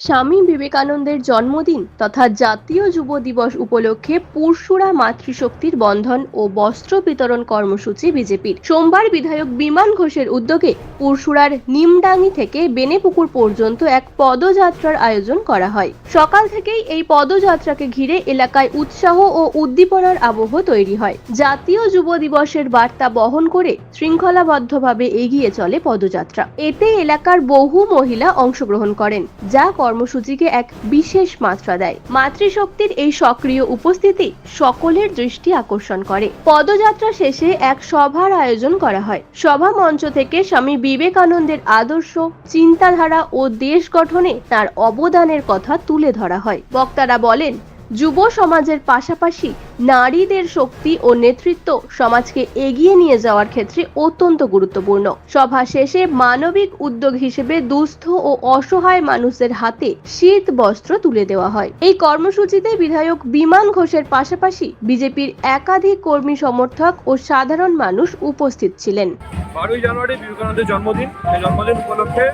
স্বামী বিবেকানন্দের জন্মদিন তথা জাতীয় যুব দিবস উপলক্ষে পুরসুরা মাতৃশক্তির বন্ধন ও বস্ত্র বিতরণ কর্মসূচি বিজেপির। সোমবার বিধায়ক বিমান ঘোষের উদ্যোগে পুরসুরার নিমডাঙ্গি থেকে বেনেপুকুর পর্যন্ত এক পদযাত্রার আয়োজন করা হয়। সকাল থেকেই এই পদযাত্রাকে ঘিরে এলাকায় উৎসাহ ও উদ্দীপনার আবহ তৈরি হয়। জাতীয় যুব দিবসের বার্তা বহন করে শৃঙ্খলাবদ্ধভাবে এগিয়ে চলে পদযাত্রা। এতে এলাকার বহু মহিলা অংশগ্রহণ করেন, যা কর্মসূচিকে এক বিশেষ মাত্রা দেয়। মাতৃশক্তির এই সক্রিয় উপস্থিতি সকলের দৃষ্টি আকর্ষণ করে। পদযাত্রা শেষে এক সভার আয়োজন করা হয়। সভা মঞ্চ থেকে স্বামী বিবেকানন্দের আদর্শ, চিন্তাধারা ও দেশ গঠনে তার অবদানের কথা তুলে ধরা হয়। বক্তারা বলেন যুব সমাজের পাশাপাশি নারীদের শক্তি ও নেতৃত্ব সমাজকে এগিয়ে নিয়ে যাওয়ার ক্ষেত্রে অত্যন্ত গুরুত্বপূর্ণ। সভা শেষে মানবিক উদ্যোগ হিসেবে দুস্থ ও অসহায় মানুষের হাতে শীত বস্ত্র তুলে দেওয়া হয়। এই কর্মসূচিতে বিধায়ক বিমান ঘোষের পাশাপাশি বিজেপির একাধিক কর্মী সমর্থক ও সাধারণ মানুষ উপস্থিত ছিলেন। বারোই জানুয়ারি বিবেকানন্দের জন্মদিন। জন্মদিন উপলক্ষে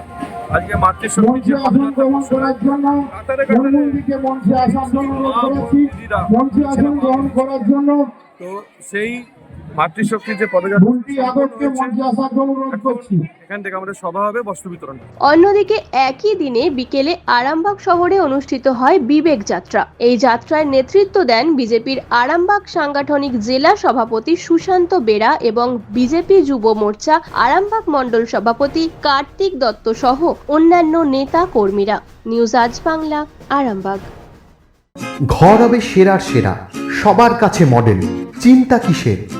আজকে মাতৃশক্তি যে মঞ্চে আসন গ্রহণ করার জন্য। তো সেই মাতৃশক্তির যে এখন করছি। এখান থেকে আমাদের সভা হবে বস্ত্র বিতরণ অন্যদিকে একই দিনে বিকেলে আরামবাগ শহরে অনুষ্ঠিত হয় বিবেক যাত্রা। এই যাত্রায় নেতৃত্ব দেন বিজেপির আরামবাগ সাংগঠনিক জেলা সভাপতি সুশান্ত বেরা এবং বিজেপি যুব মোর্চা আরামবাগ মণ্ডল সভাপতি কার্তিক দত্ত সহ অন্যান্য নেতা কর্মীরা। নিউজ আজ বাংলা আরামবাগ। ঘর হবে সেরার সেরা সবার কাছে মডেল চিন্তা কিসের?